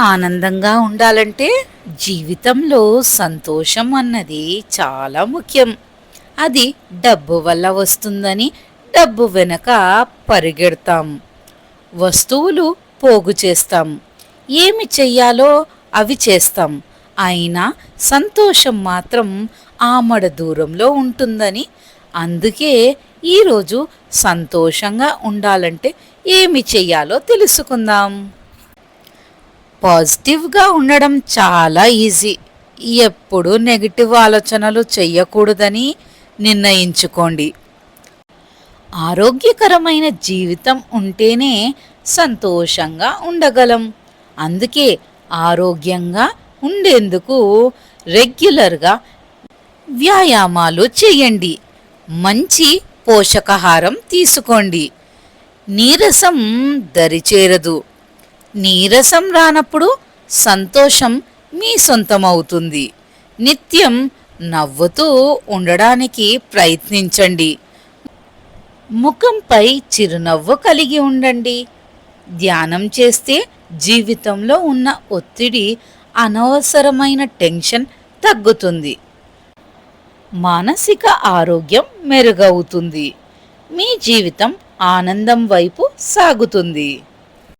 ఆనందంగా ఉండాలంటే జీవితంలో సంతోషం అన్నది చాలా ముఖ్యం. అది డబ్బు వల్ల వస్తుందని డబ్బు వెనక పరిగెడతాం. వస్తువులు పోగు చేస్తాం. ఏమి చెయ్యాలో అవి చేస్తాం. అయినా సంతోషం మాత్రం ఆమడ దూరంలో ఉంటుందని. అందుకే ఈరోజు సంతోషంగా ఉండాలంటే ఏమి చెయ్యాలో తెలుసుకుందాం. పాజిటివ్గా ఉండడం చాలా ఈజీ. ఎప్పుడు నెగిటివ్ ఆలోచనలు చెయ్యకూడదని నిర్ణయించుకోండి. ఆరోగ్యకరమైన జీవితం ఉంటేనే సంతోషంగా ఉండగలం. అందుకే ఆరోగ్యంగా ఉండేందుకు రెగ్యులర్గా వ్యాయామాలు చేయండి. మంచి పోషకాహారం తీసుకోండి. నీరసం దరిచేరదు. నీరసం రానప్పుడు సంతోషం మీ సొంతమవుతుంది. నిత్యం నవ్వుతూ ఉండడానికి ప్రయత్నించండి. ముఖంపై చిరునవ్వు కలిగి ఉండండి. ధ్యానం చేస్తే జీవితంలో ఉన్న ఒత్తిడి అనవసరమైన టెన్షన్ తగ్గుతుంది. మానసిక ఆరోగ్యం మెరుగవుతుంది. మీ జీవితం ఆనందం వైపు సాగుతుంది.